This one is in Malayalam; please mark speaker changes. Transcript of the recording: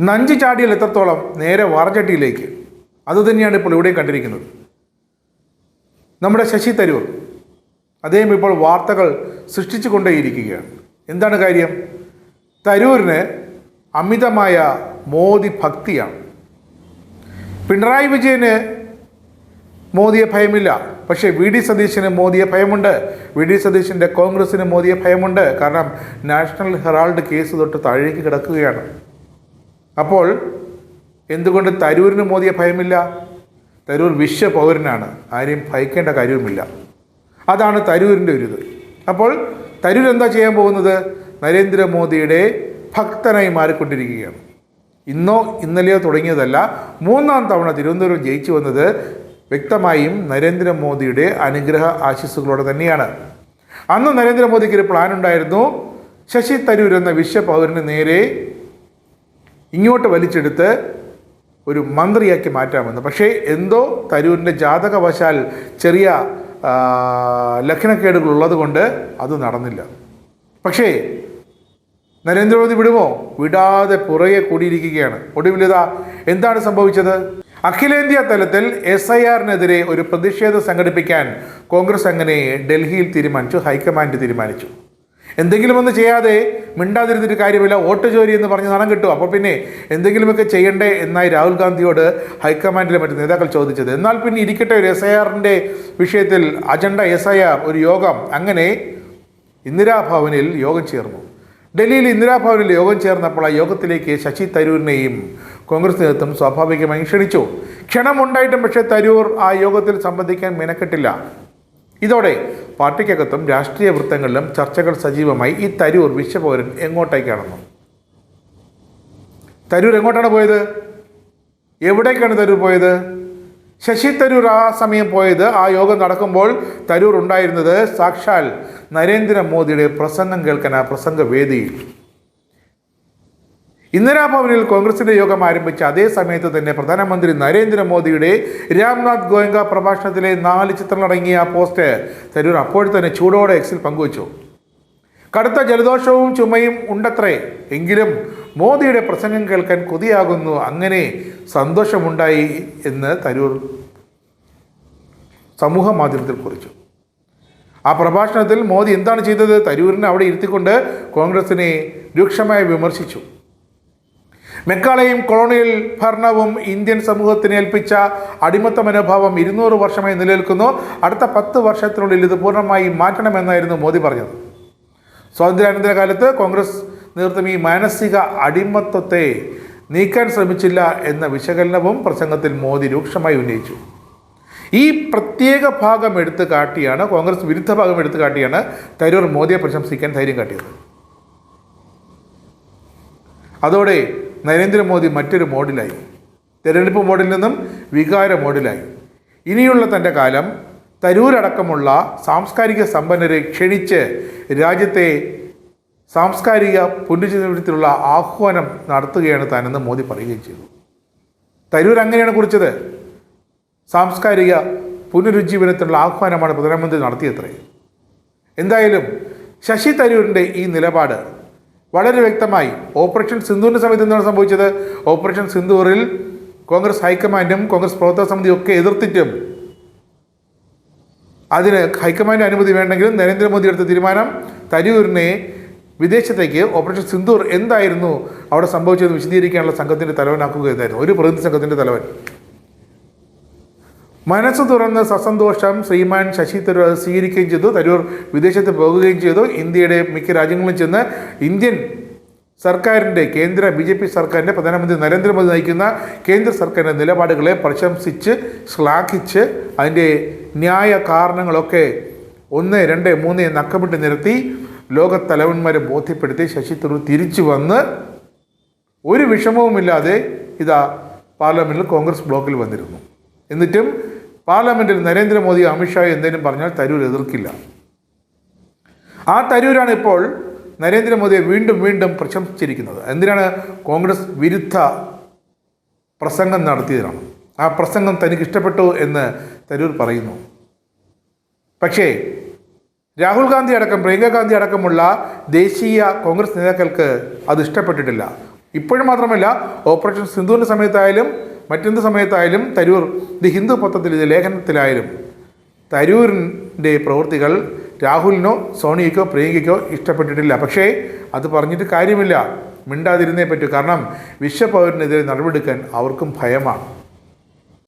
Speaker 1: നഞ്ച് ചാടിയാൽ എത്രത്തോളം? നേരെ വാർചട്ടിയിലേക്ക് അതുതന്നെയാണ് ഇപ്പോൾ ഇവിടെ കണ്ടിരിക്കുന്നത്. നമ്മുടെ ശശി തരൂർ അദ്ദേഹം ഇപ്പോൾ വാർത്തകൾ സൃഷ്ടിച്ചു കൊണ്ടേയിരിക്കുകയാണ്. എന്താണ് കാര്യം? തരൂരിന് അമിതമായ മോദി ഭക്തിയാണ്. പിണറായി വിജയന് മോദിയെ ഭയമില്ല. പക്ഷേ വി ഡി സതീശന് മോദിയെ ഭയമുണ്ട്. വി ഡി സതീശന്റെ കോൺഗ്രസിന് മോദിയെ ഭയമുണ്ട്. കാരണം നാഷണൽ ഹെറാൾഡ് കേസ് തൊട്ട് താഴേക്ക് കിടക്കുകയാണ്. അപ്പോൾ എന്തുകൊണ്ട് തരൂരിന് മോദിയെ ഭയമില്ല? തരൂർ വിശ്വപൗരനാണ്. ആരെയും ഭയക്കേണ്ട കാര്യവുമില്ല. അതാണ് തരൂരിന്റെ ഒരു ഇത്. അപ്പോൾ തരൂർ എന്താ ചെയ്യാൻ പോകുന്നത്? നരേന്ദ്രമോദിയുടെ ഭക്തനായി മാറിക്കൊണ്ടിരിക്കുകയാണ്. ഇന്നോ ഇന്നലെയോ തുടങ്ങിയതല്ല മൂന്നാം തവണ തിരുവനന്തപുരം ജയിച്ചു വന്നത് വ്യക്തമായും നരേന്ദ്രമോദിയുടെ അനുഗ്രഹ ആശിസ്സുകളോടെ തന്നെയാണ്. അന്ന് നരേന്ദ്രമോദിക്ക് ഒരു പ്ലാൻ ഉണ്ടായിരുന്നു. ശശി തരൂർ എന്ന വിശ്വപൗരന് നേരെ ഇങ്ങോട്ട് വലിച്ചെടുത്ത് ഒരു മന്ത്രിയാക്കി മാറ്റാമെന്ന്. പക്ഷേ എന്തോ തരൂരിന്റെ ജാതകവശാൽ ചെറിയ ലക്ഷണക്കേടുകൾ ഉള്ളത് കൊണ്ട് അത് നടന്നില്ല. പക്ഷേ നരേന്ദ്രമോദി വിടുമോ? വിടാതെ പുറകെ കൂടിയിരിക്കുകയാണ്. ഒടുവിലിതാ എന്താണ് സംഭവിച്ചത്? അഖിലേന്ത്യാ തലത്തിൽ എസ് ഐ ആറിനെതിരെ ഒരു പ്രതിഷേധം സംഘടിപ്പിക്കാൻ കോൺഗ്രസ് അങ്ങനെ ഡൽഹിയിൽ തീരുമാനിച്ചു ഹൈക്കമാൻഡ് തീരുമാനിച്ചു. എന്തെങ്കിലും ചെയ്യാതെ മിണ്ടാതിരുന്നിട്ട് കാര്യമില്ല. വോട്ട് ജോലി എന്ന് പറഞ്ഞ് നടം കിട്ടും. അപ്പോൾ പിന്നെ എന്തെങ്കിലുമൊക്കെ ചെയ്യണ്ടേ എന്നായി രാഹുൽ ഗാന്ധിയോട് ഹൈക്കമാൻഡിലെ മറ്റ് നേതാക്കൾ ചോദിച്ചത്. എന്നാൽ പിന്നെ ഇരിക്കട്ടെ ഒരു എസ് ഐ ആറിന്റെ വിഷയത്തിൽ അജണ്ട എസ് ഐ ആർ ഒരു യോഗം. അങ്ങനെ ഇന്ദിരാഭവനിൽ യോഗം ചേർന്നു. ഡൽഹിയിൽ ഇന്ദിരാഭവനിൽ യോഗം ചേർന്നപ്പോൾ ആ യോഗത്തിലേക്ക് ശശി തരൂരിനെയും കോൺഗ്രസ് നേതൃത്വം സ്വാഭാവികമായും ക്ഷണിച്ചു. ക്ഷണമുണ്ടായിട്ടും പക്ഷേ തരൂർ ആ യോഗത്തിൽ സംബന്ധിക്കാൻ മെനക്കെട്ടില്ല. ഇതോടെ പാർട്ടിക്കകത്തും രാഷ്ട്രീയ വൃത്തങ്ങളിലും ചർച്ചകൾ സജീവമായി ഈ തരൂർ വിശ്വപൗരൻ എങ്ങോട്ടേക്കാണെന്നും തരൂർ എങ്ങോട്ടാണ് പോയത്? എവിടേക്കാണ് തരൂർ പോയത്? ശശി തരൂർ ആ സമയം പോയത് ആ യോഗം നടക്കുമ്പോൾ തരൂർ ഉണ്ടായിരുന്നത് സാക്ഷാൽ നരേന്ദ്രമോദിയുടെ പ്രസംഗം കേൾക്കാൻ ആ പ്രസംഗ വേദിയിൽ ഇന്ദിരാഭവനിൽ കോൺഗ്രസിന്റെ യോഗം ആരംഭിച്ച അതേ സമയത്ത് തന്നെ പ്രധാനമന്ത്രി നരേന്ദ്രമോദിയുടെ രാംനാഥ് ഗോയങ്ക പ്രഭാഷണത്തിലെ നാല് ചിത്രങ്ങളടങ്ങിയ പോസ്റ്റ് തരൂർ അപ്പോൾ തന്നെ ചൂടോടെ എക്സിൽ പങ്കുവച്ചു. കടുത്ത ജലദോഷവും ചുമയും ഉണ്ടത്രേ. എങ്കിലും മോദിയുടെ പ്രസംഗം കേൾക്കാൻ കൊതിയാകുന്നു. അങ്ങനെ സന്തോഷമുണ്ടായി എന്ന് തരൂർ സമൂഹ മാധ്യമത്തിൽ കുറിച്ചു. ആ പ്രഭാഷണത്തിൽ മോദി എന്താണ് ചെയ്തത് തരൂരിനെ അവിടെ ഇരുത്തിക്കൊണ്ട് കോൺഗ്രസിനെ രൂക്ഷമായി വിമർശിച്ചു. മെക്കാളയും കൊളോണിയൽ ഭരണവും ഇന്ത്യൻ സമൂഹത്തിന് ഏൽപ്പിച്ച അടിമത്ത മനോഭാവം ഇരുന്നൂറ് വർഷമായി നിലനിൽക്കുന്നു. അടുത്ത പത്ത് വർഷത്തിനുള്ളിൽ ഇത് പൂർണമായി മാറ്റണമെന്നായിരുന്നു മോദി പറഞ്ഞത്. സ്വാതന്ത്ര്യാനന്തര കാലത്ത് കോൺഗ്രസ് നേതൃത്വം ഈ മാനസിക അടിമത്വത്തെ നീക്കാൻ ശ്രമിച്ചില്ല എന്ന വിശകലനവും പ്രസംഗത്തിൽ മോദി രൂക്ഷമായി ഉന്നയിച്ചു. ഈ പ്രത്യേക ഭാഗം എടുത്തു കാട്ടിയാണ് കോൺഗ്രസ് വിരുദ്ധ ഭാഗം എടുത്തു കാട്ടിയാണ് തരൂർ മോദിയെ പ്രശംസിക്കാൻ ധൈര്യം കാട്ടിയത്. അതോടെ നരേന്ദ്രമോദി മറ്റൊരു മോഡിലായി. തിരഞ്ഞെടുപ്പ് മോഡിൽ നിന്നും വികാര മോഡിലായി. ഇനിയുള്ള തന്റെ കാലം തരൂരടക്കമുള്ള സാംസ്കാരിക സമ്പന്നരെ ക്ഷണിച്ച് രാജ്യത്തെ സാംസ്കാരിക പുനരുജ്ജീവനത്തിലുള്ള ആഹ്വാനം നടത്തുകയാണ് താനെന്ന് മോദി പറയുകയും ചെയ്തു. തരൂർ അങ്ങനെയാണ് കുറിച്ചത്. സാംസ്കാരിക പുനരുജ്ജീവനത്തിനുള്ള ആഹ്വാനമാണ് പ്രധാനമന്ത്രി നടത്തിയത്രേ. എന്തായാലും ശശി തരൂരിന്റെ ഈ നിലപാട് വളരെ വ്യക്തമായി ഓപ്പറേഷൻ സിന്ധുവിന്റെ സമയത്ത് എന്താണ് സംഭവിച്ചത്? ഓപ്പറേഷൻ സിന്ധൂറിൽ കോൺഗ്രസ് ഹൈക്കമാൻഡും കോൺഗ്രസ് പ്രവർത്തക സമിതിയും ഒക്കെ എതിർത്തിട്ടും അതിന് ഹൈക്കമാൻഡ് അനുമതി വേണ്ടെങ്കിലും നരേന്ദ്രമോദി എടുത്ത തീരുമാനം തരൂരിനെ വിദേശത്തേക്ക് ഓപ്പറേഷൻ സിന്ധൂർ എന്തായിരുന്നു അവിടെ സംഭവിച്ചതെന്ന് വിശദീകരിക്കാനുള്ള സംഘത്തിന്റെ തലവനാക്കുക എന്നായിരുന്നു. ഒരു പ്രതിനിധി സംഘത്തിന്റെ തലവൻ. മനസ്സ് തുറന്ന് സസന്തോഷം ശ്രീമാൻ ശശി തരൂർ സ്വീകരിക്കുകയും ചെയ്തു. തരൂർ വിദേശത്ത് പോകുകയും ചെയ്തു. ഇന്ത്യയുടെ മിക്ക രാജ്യങ്ങളിലും ചെന്ന് ഇന്ത്യൻ സർക്കാരിന്റെ കേന്ദ്ര ബി ജെ പി സർക്കാരിന്റെ പ്രധാനമന്ത്രി നരേന്ദ്രമോദി നയിക്കുന്ന കേന്ദ്ര സർക്കാരിന്റെ നിലപാടുകളെ പ്രശംസിച്ച് ശ്ലാഘിച്ച് അതിന്റെ ന്യായ കാരണങ്ങളൊക്കെ ഒന്ന് രണ്ട് മൂന്ന് എന്ന് അക്കമിട്ട് നിരത്തി ലോകത്തലവന്മാരെ ബോധ്യപ്പെടുത്തി ശശി തരൂർ തിരിച്ചു വന്ന് ഒരു വിഷമവുമില്ലാതെ ഇതാ പാർലമെന്റിൽ കോൺഗ്രസ് ബ്ലോക്കിൽ വന്നിരുന്നു. എന്നിട്ടും പാർലമെന്റിൽ നരേന്ദ്രമോദി അമിത്ഷാ എന്തെങ്കിലും പറഞ്ഞാൽ തരൂർ എതിർക്കില്ല. ആ തരൂരാണ് ഇപ്പോൾ നരേന്ദ്രമോദിയെ വീണ്ടും വീണ്ടും പ്രശംസിച്ചിരിക്കുന്നത്. എന്തിനാണ്? കോൺഗ്രസ് വിരുദ്ധ പ്രസംഗം നടത്തിയതിനാണ് ആ പ്രസംഗം തനിക്ക് ഇഷ്ടപ്പെട്ടു എന്ന് തരൂർ പറയുന്നു. പക്ഷേ രാഹുൽ ഗാന്ധി അടക്കം പ്രിയങ്ക ഗാന്ധി അടക്കമുള്ള ദേശീയ കോൺഗ്രസ് നേതാക്കൾക്ക് അത് ഇഷ്ടപ്പെട്ടിട്ടില്ല. ഇപ്പോഴും മാത്രമല്ല ഓപ്പറേഷൻ സിന്ധുവിന്റെ സമയത്തായാലും മറ്റെന്ത് സമയത്തായാലും തരൂർ ദി ഹിന്ദു പത്രത്തിൽ ഇത് ലേഖനത്തിലായാലും തരൂരിന്റെ പ്രവൃത്തികൾ രാഹുലിനോ സോണിയയ്ക്കോ പ്രിയങ്കയ്ക്കോ ഇഷ്ടപ്പെട്ടിട്ടില്ല. പക്ഷേ അത് പറഞ്ഞിട്ട് കാര്യമില്ല. മിണ്ടാതിരുന്നേ പറ്റൂ. കാരണം വിശ്വപൗരനെതിരെ നടപടിയെടുക്കാൻ അവർക്കും ഭയമാണ്.